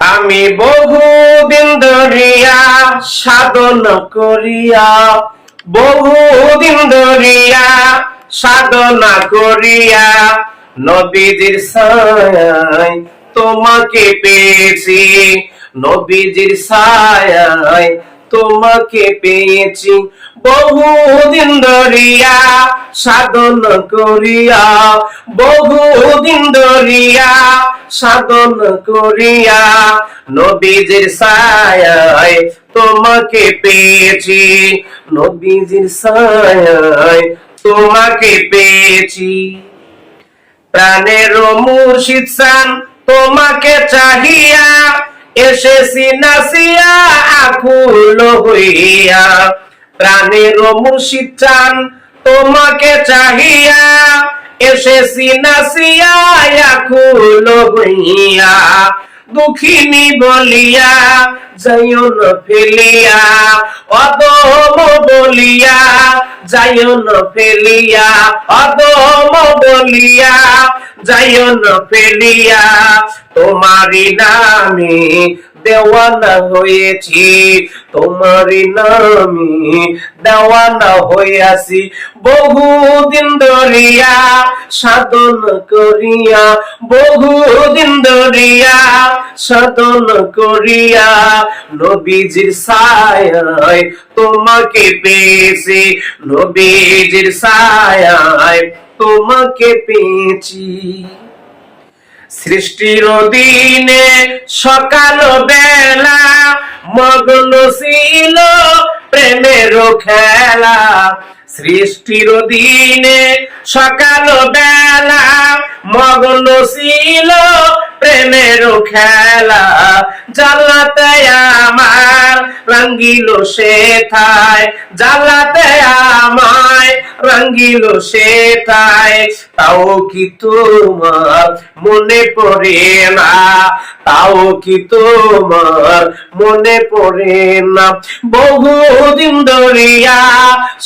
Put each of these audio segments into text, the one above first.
আমি বহু দিন ধরিয়া সাধন করিয়া বহু দিন ধরিয়া সাধনা করিয়া নবীজির ছায় তোমাকে পেয়েছি, নবীজির ছায় তোমাকে পেয়েছি বহুদিন ধরিয়া সাধন করিয়া, বহুদিন ধরিয়া সাধন করিয়া, নবীজির ছায় তোমাকে পেয়েছি, নবীজির ছায় তোমাকে পেয়েছি। প্রাণের মুর্শিদ সান তোমাকে চাহিয়া, এসেছি নাসিয়া আকুল হইয়া প্রাণের মুর্শিদ চান তোমাকে চাহিয়া। এসেছি নাসিয়া আকুল হইয়া দুঃখিনী বলিয়া যাইন ফেলিয়া, অদম বলিয়া যাইন ফেলিয়া, অদম বলিয়া যাইন ফেলিয়া তোমারি নামে দেওয়ানা হয়েছি তোমারি নামি দেওয়ানা হইয়াছি বহুদিন ধরিয়া সাধন করিয়া, বহুদিন ধরিয়া সাধন করিয়া, নবীজির ছায় তোমাকে পেয়েছি, নবীজির ছায় তোমাকে পেয়েছি। সৃষ্টির দিনে সকাল বেলা মগ্ন ছিল প্রেমের খেলা। সৃষ্টির দিনে সকাল বেলা মগ্ন ছিল প্রেমের খেলা। জালাতে আমার রঙ্গিল সে থায় জালাতে আমায় রঙ্গিল সে থায় তাও কি তোমার মনে পড়ে না? তাও কি তোমার মনে পড়ে না? বহুদিন ধরিয়া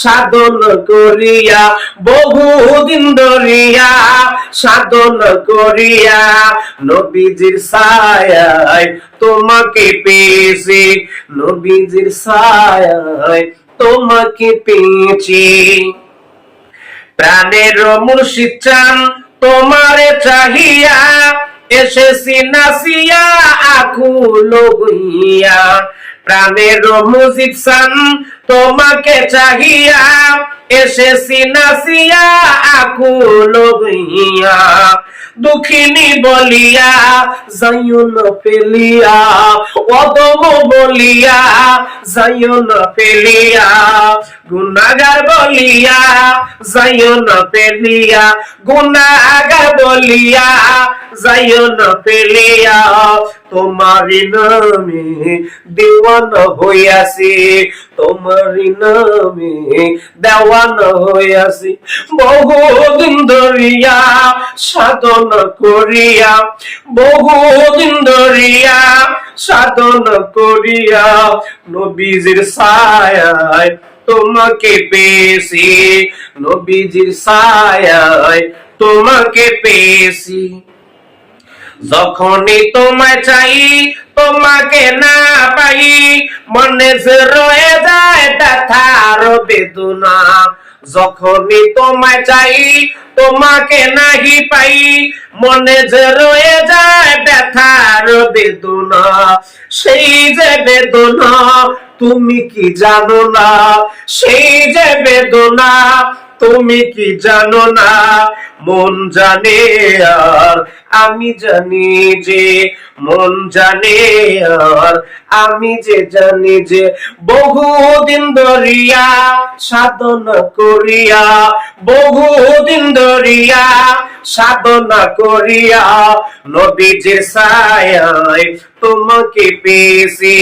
সাধন করিয়া, বহুদিন ধরিয়া সাধন করিয়া, নবীজির ছায় তোমাকে পেয়েছি, নবীজির ছায় তোমাকে পেয়েছি। প্রাণের মুর্শিদ চান, তোমারে চাহিয়া এসেছি নাসিয়া আকুল হইয়া প্রাণের মুজিব চান, তোমাকে চাহিয়া এসেছি নাসিয়া আকুল হইয়া দুঃখিনী বলিয়া যাইন পেলিয়া অদম বলিয়া যাইন পেলিয়া গুণাগার বলিয়া যাইন পেলিয়া গুণাগার বলিয়া যাইন ফেলিয়া। তোমার নামে দেওয়ান হইয়াছি, তোমার নামে দেওয়ান হইয়াছি। বহুদিন ধরিয়া সাধন করিয়া, বহুদিন ধরিয়া সাধন করিয়া নবীজির ছায় তোমাকে পেয়েছি, নবীজির ছায় তোমাকে পেয়েছি। যখনই তোমায় চাই, তোমাকে না পাই, মনে যে রয়ে যায় ব্যথার বেদনা। যখনই তোমায় চাই, তোমাকে নাহি পাই, মনে যে রয়ে যায় ব্যথার বেদনা। সেই যে বেদনা, তুমি কি জানো না? সেই যে বেদনা, তুমি কি জানো না? মন জানে আর, আমি জানি যে মন জানে আর, আমি যে জানি যে বহুদিন ধরিয়া সাধনা করিয়া, বহুদিন ধরিয়া সাধনা করিয়া নবীজির ছায় তোমাকে পেয়েছি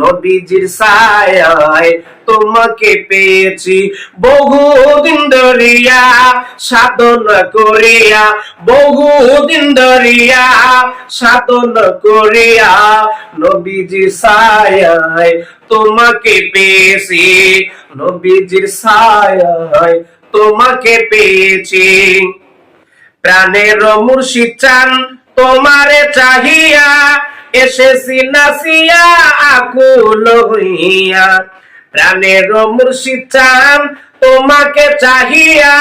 নবীজির ছায় তোমাকে পেয়েছি, বহুদিন ধরিয়া সাধনা করিয়া, বহুদিন ধরিয়া সাধনা করিয়া নবীজির ছায় তোমাকে পেয়েছি, নবীজির ছায় তোমাকে পেয়েছি। প্রাণের মুর্শিদ চান তোমারে চাহিয়া, এসেছি নাসিয়া আকুল হইয়া। প্রাণের মুর্শিদ চান তোমাকে চাহিয়া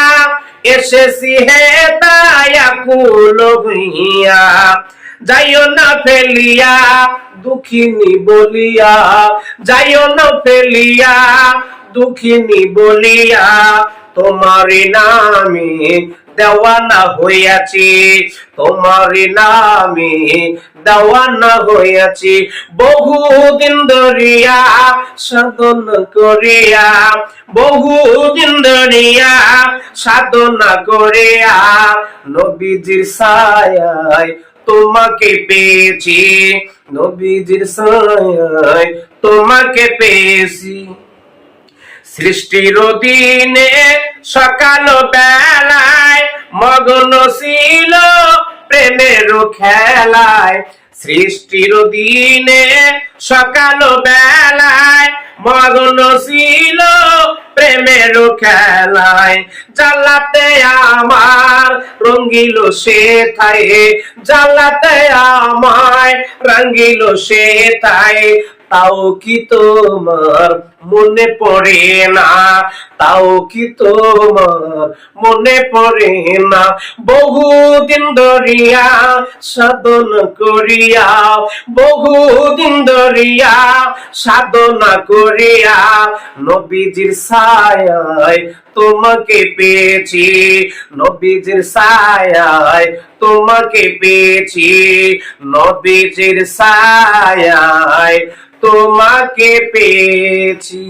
এসেছি হে তাই আকুল ভিয়া যাইও না ফেলিয়া, দুঃখিনী বলিয়া, যাইও না ফেলিয়া, দুঃখিনী বলিয়া তোমার নামে দেওয়ানা হইয়াছি। তোমার নামে দেওয়ানা হইয়াছি। বহুদিন ধরিয়া সাধন করিয়া, বহুদিন ধরিয়া সাধনা করিয়া, নবীজির ছায়ায় তোমাকে পেয়েছি, নবীজির ছায়ায় তোমাকে পেয়েছি। সৃষ্টির দিনে সকাল বেলায় মগ্ন ছিল প্রেমের খেলায়, সৃষ্টির দিনে সকাল বেলায় মগ্ন ছিল প্রেমের খেলায়, জ্বালাতে আমার রঙ্গিল সে থায়ে জ্বালাতে আমায় রঙ্গিল সে থায়ে তাও কি তোমার মনে পড়ে না? তাও কি তোমার মনে পড়ে না? বহুদিন ধরিয়া সাধন করিয়া, বহুদিন ধরিয়া সাধনা করিয়া, নবীজির ছায়ায় তোমাকে পেয়েছি, নবীজির ছায়ায় তোমাকে পেয়েছি, নবীজির ছায়ায় তোমাকে পেয়েছি।